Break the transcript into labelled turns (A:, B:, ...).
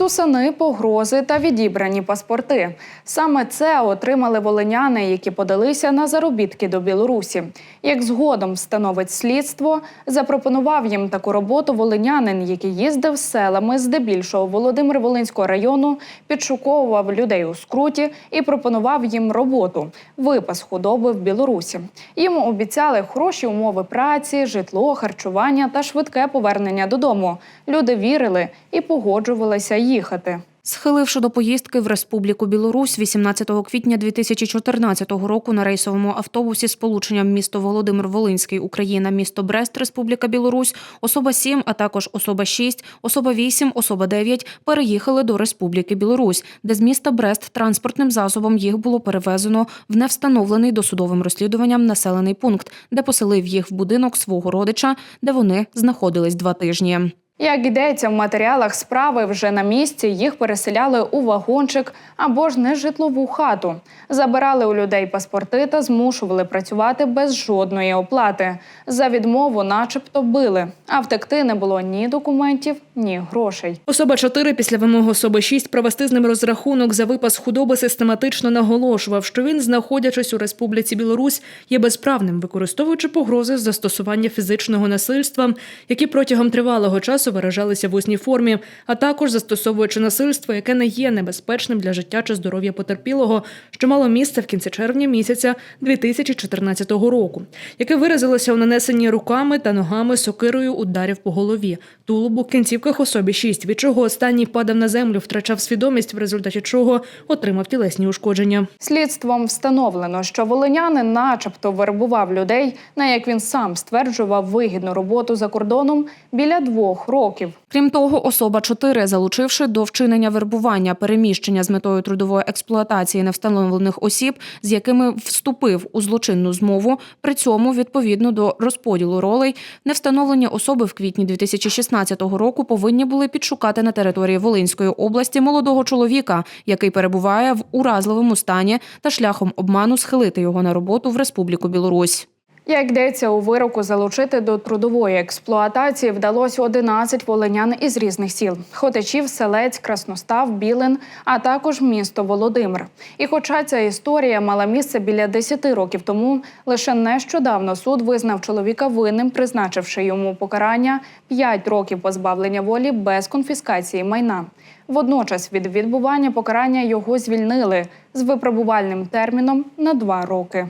A: Штусани, погрози та відібрані паспорти. Саме це отримали волиняни, які подалися на заробітки до Білорусі. Як згодом встановить слідство, запропонував їм таку роботу волинянин, який їздив селами здебільшого Володимир Волинського району, підшуковував людей у скруті і пропонував їм роботу випас худоби в Білорусі. Йому обіцяли хороші умови праці, житло, харчування та швидке повернення додому. Люди вірили і погоджувалися їхати.
B: Схиливши до поїздки в Республіку Білорусь 18 квітня 2014 року на рейсовому автобусі з полученням місто Володимир Волинський, Україна, місто Брест, Республіка Білорусь, особа 7, а також особа 6, особа 8, особа 9 переїхали до Республіки Білорусь, де з міста Брест транспортним засобом їх було перевезено в невстановлений досудовим розслідуванням населений пункт, де поселив їх в будинок свого родича, де вони знаходились два тижні.
A: Як йдеться в матеріалах справи, вже на місці їх переселяли у вагончик або ж нежитлову хату, забирали у людей паспорти та змушували працювати без жодної оплати. За відмову, начебто, били, а втекти не було ні документів, ні грошей.
C: Особа 4 після вимоги особи 6 провести з ним розрахунок за випас худоби систематично наголошував, що він, знаходячись у Республіці Білорусь, є безправним, використовуючи погрози застосування фізичного насильства, які протягом тривалого часу виражалися в усній формі, а також застосовуючи насильство, яке не є небезпечним для життя чи здоров'я потерпілого, що мало місце в кінці червня місяця 2014 року, яке виразилося у нанесенні руками та ногами сокирою ударів по голові, тулубу, кінцівках особі 6, від чого останній падав на землю, втрачав свідомість, в результаті чого отримав тілесні ушкодження.
A: Слідством встановлено, що волинянин начебто вербував людей на як він сам стверджував вигідну роботу за кордоном біля двох років.
B: Крім того, особа 4, залучивши до вчинення вербування переміщення з метою трудової експлуатації невстановлених осіб, з якими вступив у злочинну змову, при цьому відповідно до розподілу ролей, невстановлені особи в квітні 2016 року повинні були підшукати на території Волинської області молодого чоловіка, який перебуває в уразливому стані, та шляхом обману схилити його на роботу в Республіку Білорусь.
A: Як йдеться у вироку, залучити до трудової експлуатації вдалося 11 волинян із різних сіл: Хотичів, Селець, Красностав, Білин, а також місто Володимир. І хоча ця історія мала місце біля 10 років тому, лише нещодавно суд визнав чоловіка винним, призначивши йому покарання 5 років позбавлення волі без конфіскації майна. Водночас від відбування покарання його звільнили з випробувальним терміном на 2 роки.